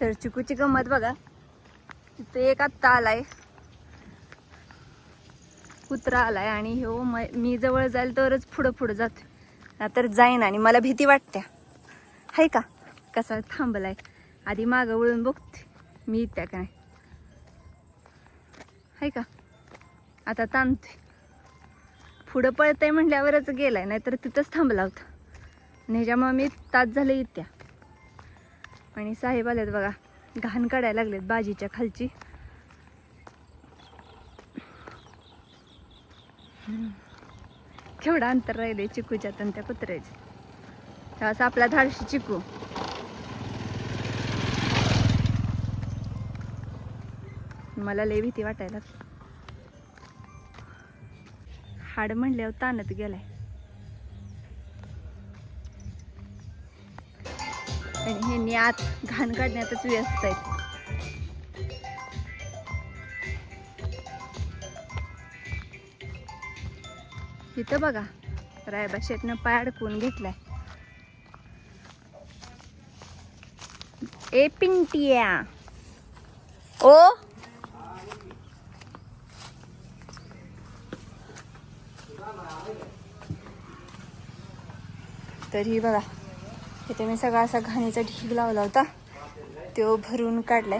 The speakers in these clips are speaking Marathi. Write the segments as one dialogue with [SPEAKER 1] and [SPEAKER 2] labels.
[SPEAKER 1] तर चिकूची गंमत बघा. तिथे एक आत्ता आलाय. कुत्रा आलाय आणि हो मी जवळ जाईल तरच पुढं पुढं जातो तर जाईन आणि मला भीती वाटते हाय का? कसा थांबलाय? आधी मागं वळून बघते मी त्या काय नाही? हाय का? आता ताणते पुढं पळतंय म्हटल्यावरच गेलाय नाहीतर तिथंच थांबला होता. आणि ह्याच्यामुळे मी तास झाले इत्या आणि साहेब आलेत बघा. घाण काढायला लागलेत बाजीच्या खालची. केवढा अंतर राहिले चिकूच्या तन त्या कुत्र्याचे. असं आपला धाडशी चिकू. मला लय भीती वाटायला हाड म्हणल्यावर ताणत गेलाय. आणि हे आत घाण काढण्यातच व्यस्त आहेत. इथं बघा रायबा शेटनं पाय अडकून घेतलाय. ए पिंटिया. ओ? तरी बघा. तिथे मी सगळा असा घाणीचा ढीग लावला होता. तो भरून काढलाय.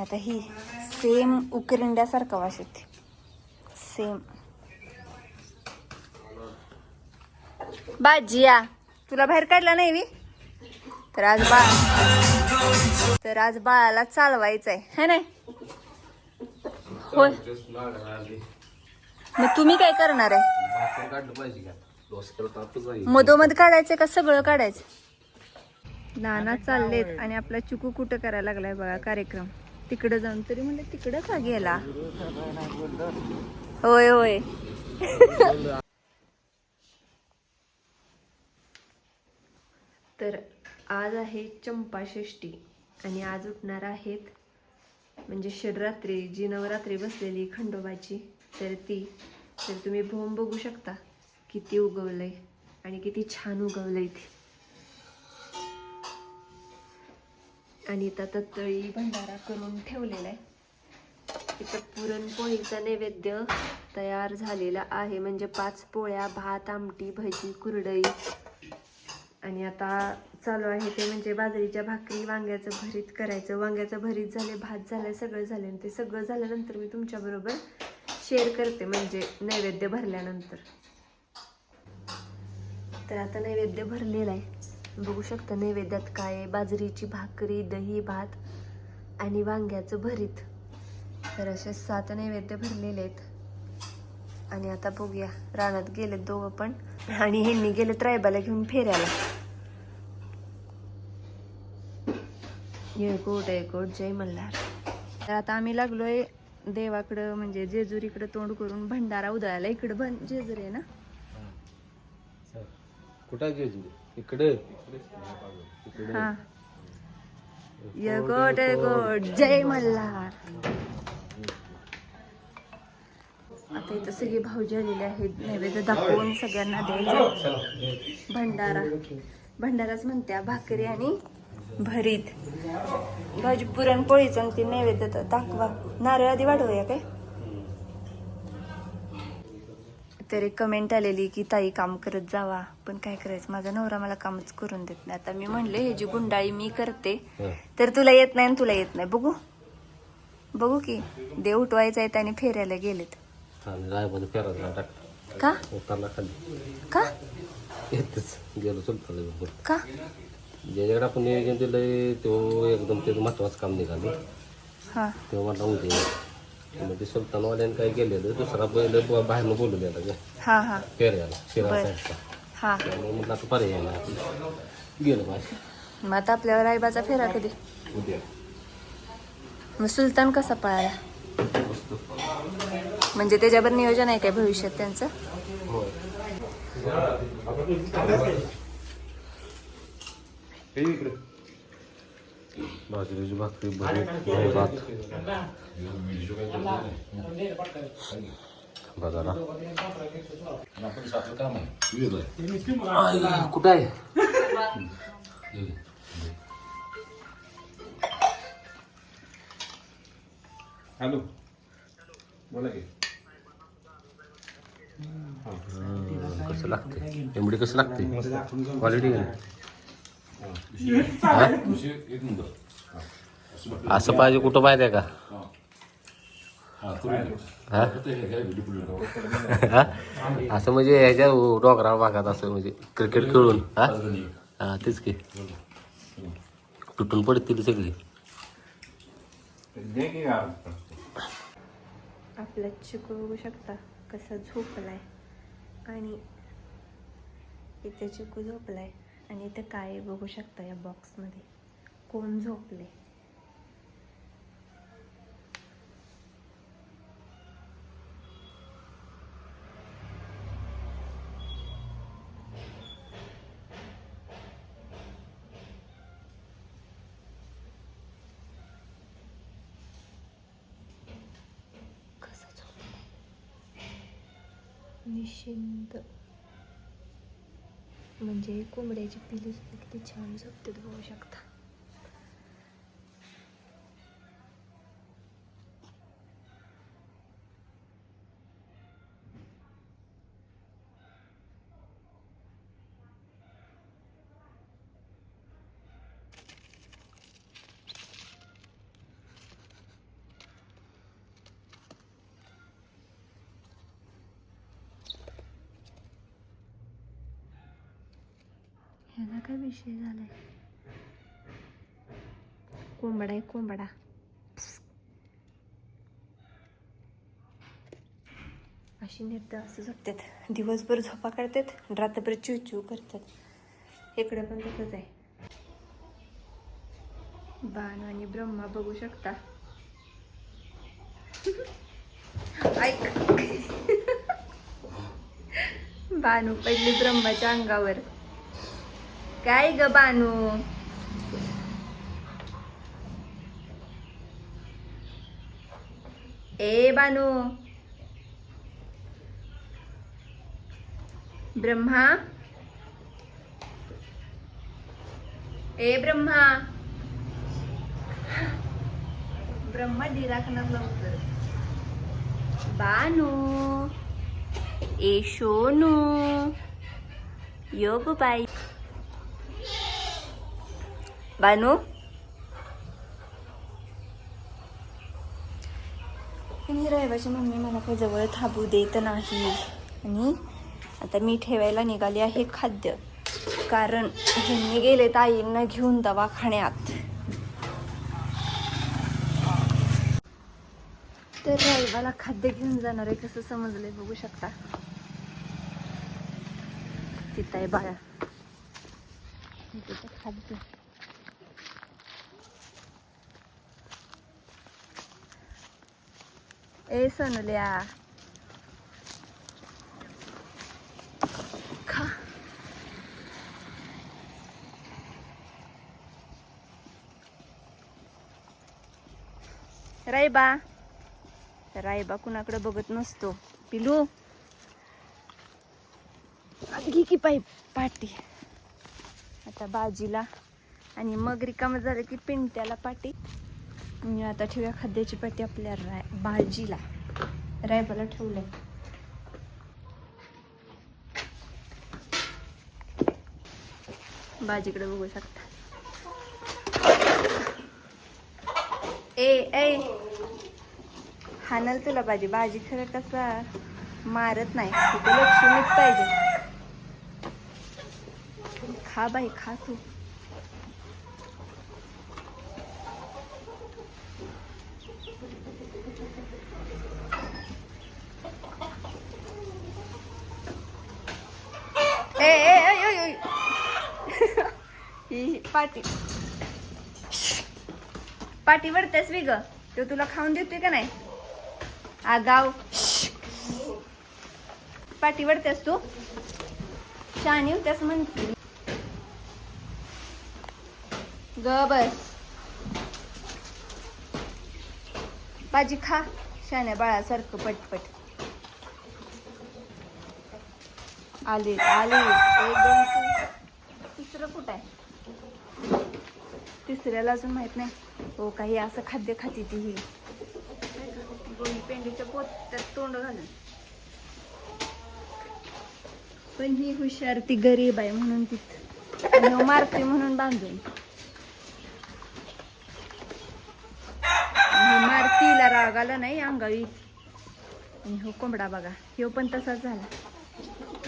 [SPEAKER 1] आता ही सेम उकरंड्यासारखा वास येते सेम बाजिया तुला बाहेर काढला नाही मी? तर आज बाळ तर आज बाळाला चालवायचं आहे है नाही? होय. मग तुम्ही काय करणार आहे? मधोमध काढायचं का सगळं काढायचं? नाना चाललेत आणि आपला चुकू कुठं करायला लागलाय बघा कार्यक्रम. तिकडं जाऊन तरी म्हणलं तिकडं का गेला. होय होय. तर आज आहे चंपाषष्ठी आणि आज उठणार आहेत म्हणजे शिवरात्री जी नवरात्री बसलेली खंडोबाची तर ती. तर तुम्ही भोम बघू शकता. किती उगवलंय आणि किती छान उगवलंय ते. आणि आता तळी भंडारा करून ठेवलेला आहे इथं पुरणपोळीचा नैवेद्य तयार झालेला आहे. म्हणजे पाच पोळ्या भात आमटी भजी कुरडई. आणि आता चालू आहे ते म्हणजे बाजरीच्या भाकरी वांग्याचं भरीत करायचं. वांग्याचं भरीत झाले भात झालं सगळं झालं. आणि ते सगळं झाल्यानंतर मी तुमच्याबरोबर शेअर करते म्हणजे नैवेद्य भरल्यानंतर. तर आता नैवेद्य भरलेला आहे. बघू शकता नैवेद्यात काय आहे. बाजरीची भाकरी दही भात आणि वांग्याचं भरीत. तर असे सात नैवेद्य भरलेले आहेत. आणि आता बघूया. रानात गेलेत दोघं पण. आणि ह्यांनी गेले ट्रायबाला घेऊन फेऱ्याला. येळकोट येळकोट जय मल्हार. तर आता आम्ही लागलोय देवाकडं म्हणजे जेजुरीकडं तोंड करून भंडारा उदळायला इकडं भं जेजुरी आहे ना?
[SPEAKER 2] कुठं जेजू इकडे. इकडे.
[SPEAKER 1] हा. जय मल्हार. आता इथं सगळे भाऊजी आलेले आहेत. नैवेद्य दाखवून सगळ्यांना द्यायचं. भंडारा. भंडाराच म्हणत्या भाकरी आणि भरीत. भाजी पुरणपोळीचं आणि ते नैवेद्य दाखवा. नारळ आधी वाढवूया काय? तर एक कमेंट आलेली की ताई काम करत जावा. पण काय करायचं? माझा नवरा मला कामच करून देत नाही. आता मी म्हणले हे जी गुंडाळी मी करते. तर तुला येत नाही आणि तुला येत नाही. बघू. बघू की. देव उठवायचं आहे त्याने फेऱ्याला गेलेत.
[SPEAKER 2] आणि फेरायला टाक
[SPEAKER 1] का? का? का?
[SPEAKER 2] ज्याच्याकडे आपण नियोजन दिलंय तो एकदम महत्वाचं काम निघालं.
[SPEAKER 1] हा.
[SPEAKER 2] तेव्हा म्हटलं ते सुलतानवाल्याने काय केलेलं दुसरा बैल बाहेरनं बोलून यायला ग.
[SPEAKER 1] हा हा.
[SPEAKER 2] फेऱ्याला शिरा
[SPEAKER 1] बर.
[SPEAKER 2] साईडचा
[SPEAKER 1] हा.
[SPEAKER 2] त्यामुळे म्हटलं आता पर्याय नाही आपलं. गेलं पाहिजे
[SPEAKER 1] मग आता आपल्यावर रायबाचा फेरा कधी?
[SPEAKER 2] उद्या.
[SPEAKER 1] मग सुलतान कसा पळाला?
[SPEAKER 2] मस्त.
[SPEAKER 1] म्हणजे त्याच्यावर नियोजन आहे काय भविष्यात त्यांचं?
[SPEAKER 2] होय. बाजरीची भाकरी भरी भात. बाजारा कुठं आहे?
[SPEAKER 3] हॅलो. बोला की.
[SPEAKER 2] कसं लागते एमडी कसं लागते क्वालिटी
[SPEAKER 3] आहे
[SPEAKER 2] असं पाहिजे कुठं पाहिजे का? हा? असं म्हणजे ह्याच्या डोंगराळ भागात असं म्हणजे क्रिकेट खेळून हा? हा तेच की. तुटून पडतील सगळी.
[SPEAKER 1] आपला चिकू बघू शकता कसा झोपलाय. आणि इथे चिकू झोपलाय. आणि इथे काय बघू शकता या बॉक्समध्ये कोण झोपले? कसं निशिंत म्हणजे कोंबड्याची पिली सुद्धा किती छान झोपते बघू शकता ह्याचा काय विषय झालाय? कोंबडा आहे कोंबडा. अशी निर्द असं झोपतात. दिवसभर झोपा काढतात रात्रभर चिव चिव करतात. इकडं पण तसंच आहे. बाण आणि ब्रह्मा बघू शकता. ऐक. बानू पडली ब्रह्माच्या अंगावर. काय ग बानू? ए बानू. ब्रह्मा. ए ब्रह्मा. ब्रह्मा डिराकणार लवकर बानू. ए शोनू योग बाई बानू? आणि रहिवाची मम्मी मला काही जवळ थांबू देत नाही. आणि आता मी ठेवायला निघाली आहे खाद्य. कारण ह्यांनी गेले ताईंना घेऊन दवाखान्यात. तर रहिवाला खाद्य घेऊन जाणार आहे कसं समजलंय बघू शकता. तिथं आहे बाळा. तिथं खाद्य. ए सोनुल्या खा राईबा राईबा कुणाकडे बघत नसतो. पिलू. घे की पाईप पाटी. आता बाजीला आणि मग रिकामं झालं की पिंट्याला पाटी. मी आता ठेवूया खाद्याची पाटी आपल्या राय भाजीला. रायबाला ठेवलंय. भाजीकडे बघू शकता. ए ए. हानल तुला भाजी. भाजी खरं कसा मारत नाही. तिथे लक्ष्मीच पाहिजे. खा बाई खा तू. ए ए ही पाटी पाटी वरतेस वी ग. तो तुला खाऊन देतोय का नाही? आगाव. पाटी वरतेस तू? शाणी होत्यास म्हणते. ग बस. भाजी खा. शाण्या बाळासारखं पटपट. आले आले. एक दोन तीन. तिसरं कुठं आहे? तिसऱ्याला अजून माहीत नाही. हो काही असं खाद्य खाती ती ही. पेंडीच्या पोत्यात तोंड घालून. पण ही हुशार ती गरीब आहे म्हणून ती मारतोय म्हणून बांधून. मारतीला राग आला नाही अंगावी. आणि हो कोंबडा बघा ह्यो पण तसाच झाला.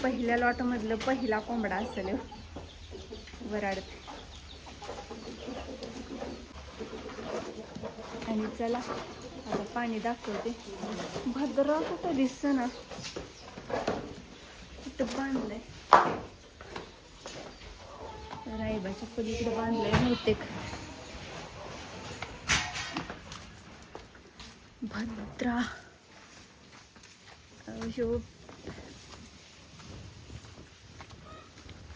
[SPEAKER 1] पहिल्या लॉटमधलं पहिला कोंबडा असेल. वराड आणि चला आता पाणी दाखवते. भद्रा कुठं दिसत ना? कुठं बांधलंय? रायबाच्या पलीकडे बांधलंय बहुतेक. भद्रा. ह्यो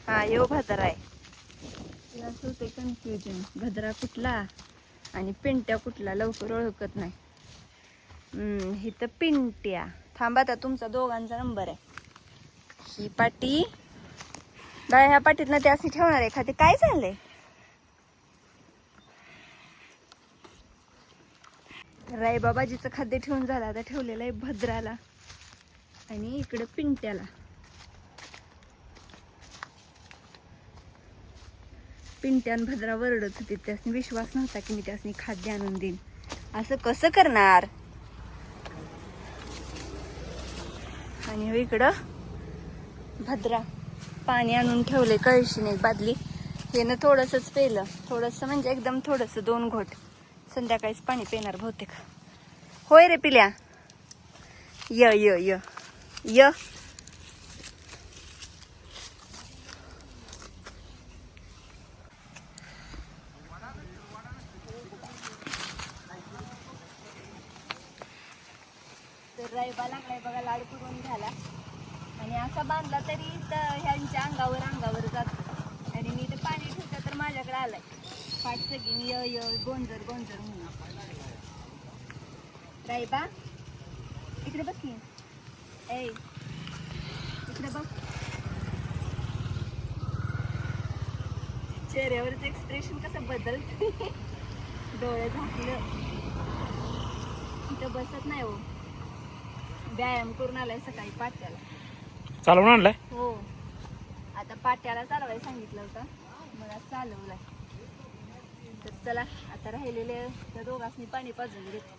[SPEAKER 1] हा यो भद्रा आहे. असं होते कन्फ्युजन भद्रा कुठला आणि पिंट्या कुठला लवकर ओळखत नाही. ही तर पिंट्या. थांबा आता तुमचा दोघांचा नंबर आहे. ही पाटी. बाय ह्या पाटीत ना ते असे ठेवणार आहे. खाते काय झालंय राय बाबाजीचं खाद्य ठेवून झालं. आता ठेवलेलं आहे भद्राला आणि इकडं पिंट्याला. पिंट्यान भद्रा वरडत होती. त्यासनी विश्वास नव्हता की मी त्यासनी खाद्य आणून देईन. असं कसं करणार? आणि हो इकडं भद्रा पाणी आणून ठेवले कळशीने एक बादली. हे ना थोडंसंच पेलं. थोडंसं म्हणजे एकदम थोडंसं दोन घोट. संध्याकाळीच पाणी पिणार बहुतेक. होय रे पिल्या. य य य. य. रायबा लागलाय बघा लाड करून झाला. आणि असा बांधला तरी तर ह्यांच्या अंगावर अंगावर जात. आणि मी तर पाणी ठेवलं तर माझ्याकडे आलाय. पाठ सगळी य य गोंजर गोंजर म्हणून. रायबा इकडे बघ की. ए इकडे बघ. चेहऱ्यावरच एक्सप्रेशन कसं बदलत डोळे झाकलं. इथं बसत नाही हो. व्यायाम करून आलाय सकाळी पाट्याला.
[SPEAKER 4] चालवून आणलाय?
[SPEAKER 1] हो. आता पाट्याला चालवायला सांगितलं होतं. मला चालवलाय. तर चला आता राहिलेले त्या दोघांनी पाणी पाजून घेत